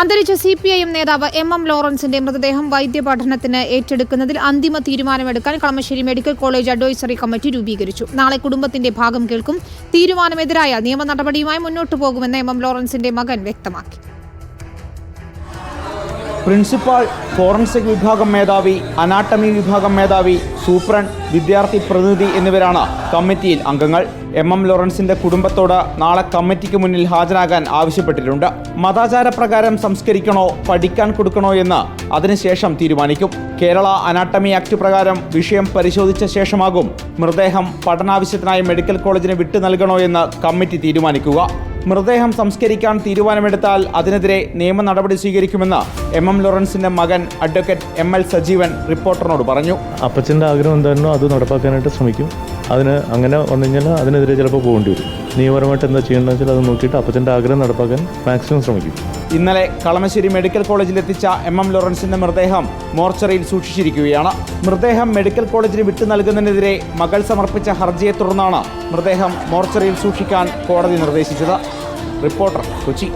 അന്തരിച്ച C P I M നേതാവ് M M ലോറൻസിന്റെ മൃതദേഹം വൈദ്യപഠനത്തിന് ഏറ്റെടുക്കുന്നതിൽ അന്തിമ തീരുമാനമെടുക്കാൻ Kalamassery medical college advisory committee രൂപീകരിച്ചു. നാളെ കുടുംബത്തിന്റെ ഭാഗം കേൾക്കും. തീരുമാനമെതിരായ നിയമ നടപടിയുമായി മുന്നോട്ടു പോകുമെന്ന് എം എം ലോറൻസിന്റെ മകൻ വ്യക്തമാക്കി. പ്രിൻസിപ്പാൾ ഫോറൻസിക് വിഭാഗം മേധാവി അനാട്ടമി വിഭാഗം മേധാവി സൂപ്രണ്ട് വിദ്യാർത്ഥി പ്രതിനിധി എന്നിവരാണ് കമ്മിറ്റിയിൽ അംഗങ്ങൾ. എം. എം. ലോറൻസിന്റെ കുടുംബത്തോട് നാളെ കമ്മിറ്റിക്ക് മുന്നിൽ ഹാജരാകാൻ ആവശ്യപ്പെട്ടിട്ടുണ്ട്. മതാചാരപ്രകാരം സംസ്കരിക്കണോ പഠിക്കാൻ കൊടുക്കണോ എന്ന് അതിനുശേഷം തീരുമാനിക്കും. കേരള അനാട്ടമി ആക്ട് പ്രകാരം വിഷയം പരിശോധിച്ച ശേഷമാകും മൃതദേഹം പഠനാവശ്യത്തിനായി മെഡിക്കൽ കോളേജിന് വിട്ടു നൽകണോ എന്ന് കമ്മിറ്റി തീരുമാനിക്കുക. മൃതദേഹം സംസ്കരിക്കാൻ തീരുമാനമെടുത്താൽ അതിനെതിരെ നിയമ നടപടി സ്വീകരിക്കുമെന്ന് എം എം ലോറൻസിന്റെ മകൻ അഡ്വക്കേറ്റ് എം എൽ സജീവൻ റിപ്പോർട്ടറിനോട് പറഞ്ഞു. അപ്പച്ചന്റെ ആഗ്രഹം എന്തായിരുന്നോ അത് നടപ്പാക്കാനായിട്ട് ശ്രമിക്കും. അതിന് അങ്ങനെ വന്നു കഴിഞ്ഞാൽ അതിനെതിരെ ചിലപ്പോൾ പോകേണ്ടി വരും. നിയമപരമായിട്ട് എന്താ ചെയ്യേണ്ടതെന്ന് വെച്ചാൽ അത് നോക്കിയിട്ട് അപ്പച്ചന്റെ ആഗ്രഹം നടപ്പാക്കാൻ മാക്സിമം ശ്രമിക്കും. ഇന്നലെ കളമശ്ശേരി മെഡിക്കൽ കോളേജിലെത്തിച്ച എം എം ലോറൻസിന്റെ മൃതദേഹം മോർച്ചറിയിൽ സൂക്ഷിച്ചിരിക്കുകയാണ്. മൃതദേഹം മെഡിക്കൽ കോളേജിന് വിട്ടു നൽകുന്നതിനെതിരെ മകൾ സമർപ്പിച്ച ഹർജിയെ തുടർന്നാണ് മൃതദേഹം മോർച്ചറിയിൽ സൂക്ഷിക്കാൻ കോടതി നിർദ്ദേശിച്ചത്. റിപ്പോർട്ടർ കൊച്ചി.